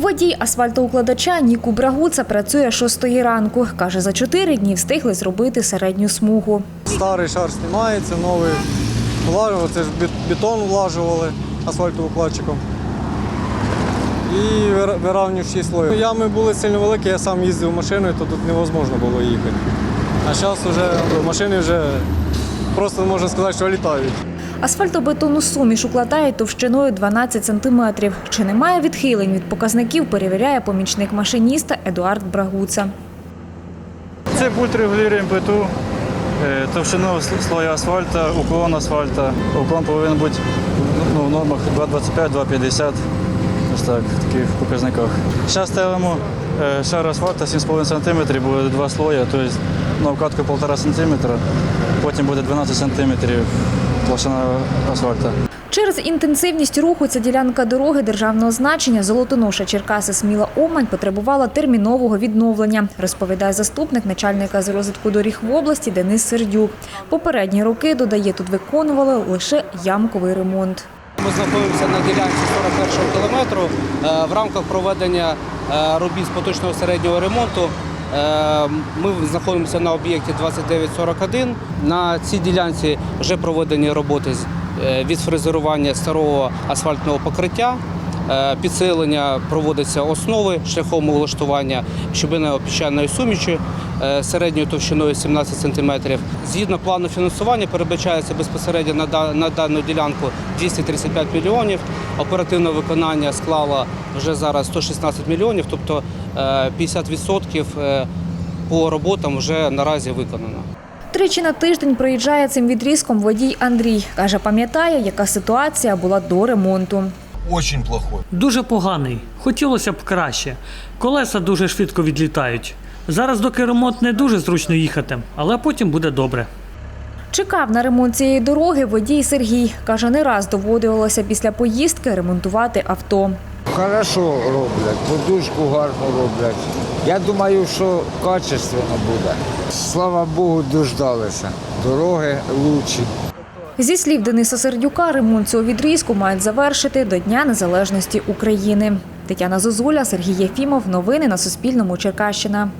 Водій асфальтоукладача Ніку Брагуца працює 6 ранку. Каже, за 4 дні встигли зробити середню смугу. Старий шар знімається, новий влажували, це ж бетон влажували асфальтоукладчиком. І вира- слої. Ями були сильно великі, я сам їздив машиною, то тут невозможно було їхати. А зараз вже машини вже просто можна сказати, що літають. Асфальтобетонну суміш укладають товщиною 12 сантиметрів. Чи немає відхилень від показників, перевіряє помічник машиніста Едуард Брагуца. Цей пульт регулює плиту, е, товщину слоя асфальта, уклон асфальта. Уклон повинен бути ну, в нормах 2,25-2,50. Ось так, в таких показниках. Зараз ставимо шар асфальта 7,5 см, буде два слоя, тобто на вкатку 1,5 см, потім буде 12 см толщина асфальта. Через інтенсивність руху ця ділянка дороги державного значення Золотоноша Черкаси Сміла Омань потребувала термінового відновлення, розповідає заступник начальника з розвитку доріг в області Денис Сердюк. Попередні роки, додає, тут виконували лише ямковий ремонт. Ми знаходимося на ділянці 41 кілометру е, в рамках проведення е, робіт з поточного середнього ремонту. е, Ми знаходимося на об'єкті 2941. На цій ділянці вже проведені роботи від фрезерування старого асфальтного покриття. Е, Підсилення проводиться основи шляхом улаштування щебенево піщаної суміші е, середньою товщиною 17 см. Згідно плану фінансування передбачається безпосередньо на да- на дану ділянку 235 мільйонів. Оперативне виконання склало вже зараз 116 мільйонів, тобто е, 50% е, по роботам вже наразі виконано. Тричі на тиждень проїжджає цим відрізком водій Андрій. Каже, пам'ятає, яка ситуація була до ремонту. Очень плохой. Дуже поганий. Хотілося б краще. Колеса дуже швидко відлітають. Зараз, доки ремонт не дуже зручно їхати, але потім буде добре. Чекав на ремонт цієї дороги водій Сергій. Каже, не раз доводилося після поїздки ремонтувати авто. Хорошо роблять, подушку гарно роблять. Я думаю, що качественно буде. Слава Богу, дождалися. Дороги лучші. Зі слів Дениса Сердюка, ремонт цього відрізку мають завершити до Дня Незалежності України. Тетяна Зозуля, Сергій Єфімов. Новини на Суспільному. Черкащина.